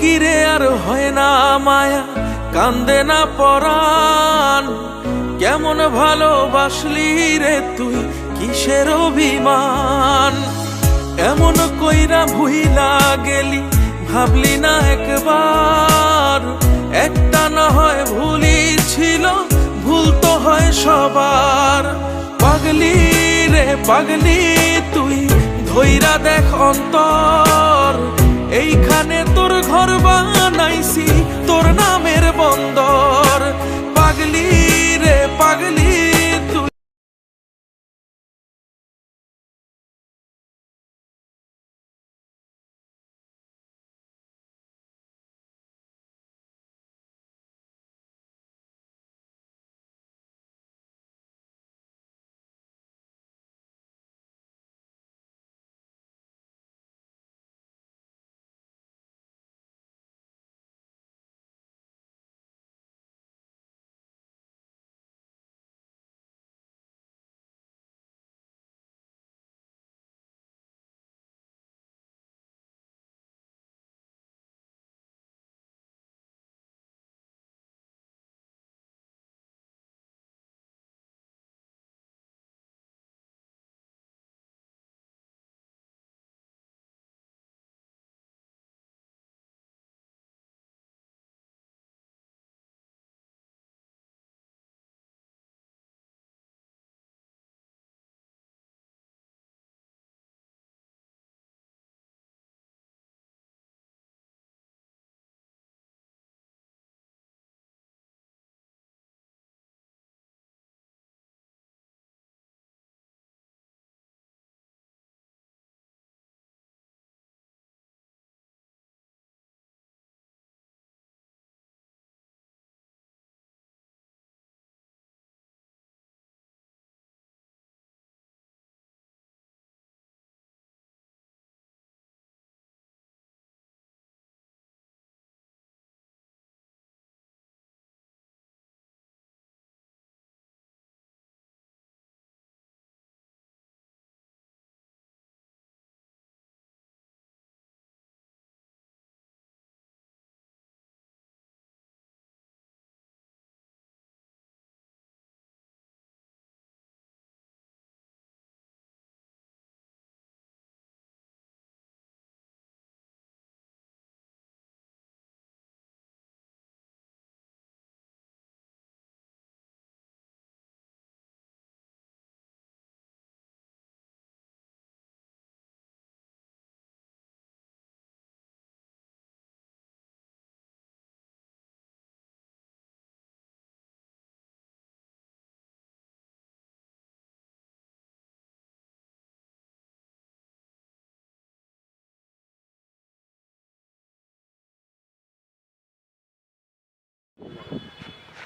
কিরে আর হয় না মায়া, কান্দে না পরাণ। কেমন ভালোবাসলি রে তুই, কিসের অভিমান? এমন কইরা ভুইলা গেলি, ভাবলি না একবার। একটা না হয় ভুলই ছিল, ভুল তো হয় সবার। পাগলি রে, পাগলি তুই, ধইরা দেখ অন্তর। তোর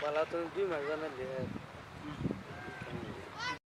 मला तर जीव माझा म्हणजे